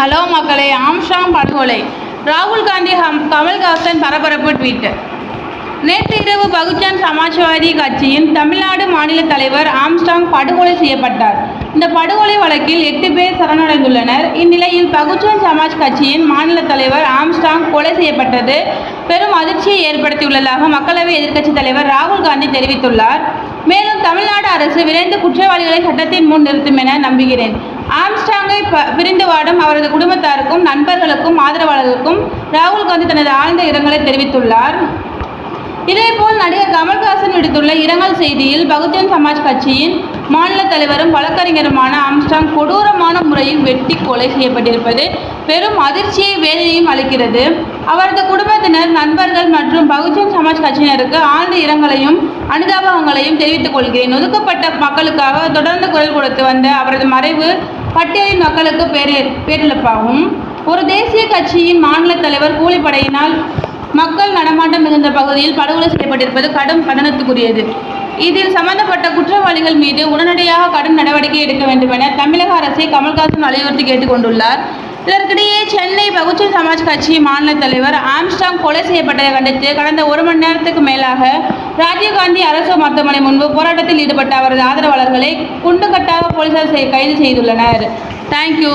Hello மக்களே Armstrong படுகொலை. ராகுல் காந்தி ஹம் கமல்ஹாசன் பரபரப்பு ட்வீட் நேற்று இரவு பகுஜன் சமாஜ்வாதி கட்சியின் தமிழ்நாடு மாநில தலைவர் ஆம்ஸ்டாங் படுகொலை செய்யப்பட்டார். இந்த படுகொலை வழக்கில் எட்டு பேர் சரணடைந்துள்ளனர். இந்நிலையில் பகுஜன் சமாஜ் கட்சியின் மாநில தலைவர் ஆம்ஸ்டாங் கொலை செய்யப்பட்டது. பெரும் அதிர்ச்சியை ஏற்படுத்தியுள்ளதாக மக்களவை எதிர்க்கட்சித் தலைவர் ராகுல் காந்தி தெரிவித்துள்ளார். மேலும் தமிழ்நாடு அரசு விரைந்து குற்றவாளிகளை சட்டத்தின் முன் நிறுத்தும் என நம்புகிறேன். ஆம்ஸ்டாங்கை ப பிரிந்து வாடும் அவரது குடும்பத்தாருக்கும் நண்பர்களுக்கும் ஆதரவாளர்களுக்கும் ராகுல் காந்தி தனது ஆழ்ந்த இரங்கலை தெரிவித்துள்ளார். இதேபோல் நடிகர் கமல்ஹாசன் விடுத்துள்ள இரங்கல் செய்தியில் பகுஜன் சமாஜ் கட்சியின் மாநில தலைவரும் வழக்கறிஞருமான ஆம்ஸ்டாங் கொடூரமான முறையில் வெட்டி கொலை செய்யப்பட்டிருப்பது பெரும் அதிர்ச்சியை வேதனையும் அளிக்கிறது. அவரது குடும்பத்தினர் நண்பர்கள் மற்றும் பகுஜன் சமாஜ் கட்சியினருக்கு ஆழ்ந்த இரங்கலையும் அனுதாபங்களையும் தெரிவித்துக் கொள்கிறேன். ஒதுக்கப்பட்ட மக்களுக்காக தொடர்ந்து குரல் கொடுத்து வந்த அவரது மறைவு பட்டியலின் மக்களுக்கு பேரு பேரிழப்பாகும். ஒரு தேசிய கட்சியின் மாநில தலைவர் கூலிப்படையினால் மக்கள் நடமாட்டம் மிகுந்த பகுதியில் படுகொலை செய்யப்பட்டிருப்பது கடும் கண்டனத்துக்குரியது. இதில் சம்பந்தப்பட்ட குற்றவாளிகள் மீது உடனடியாக கடும் நடவடிக்கை எடுக்க வேண்டும் என தமிழக அரசை கமல்ஹாசன் வலியுறுத்தி கேட்டுக்கொண்டுள்ளார் இதற்கிடையே சென்னை பகுஜன் சமாஜ் கட்சி மாநில தலைவர் ஆம்ஸ்டாங் கொலை செய்யப்பட்டதை கண்டித்து கடந்த ஒரு மணி நேரத்துக்கு மேலாக ராஜீவ்காந்தி அரசு மருத்துவமனை முன்பு போராட்டத்தில் ஈடுபட்ட அவரது ஆதரவாளர்களை குண்டுகட்டாக போலீசார் கைது செய்துள்ளனர். தேங்க்யூ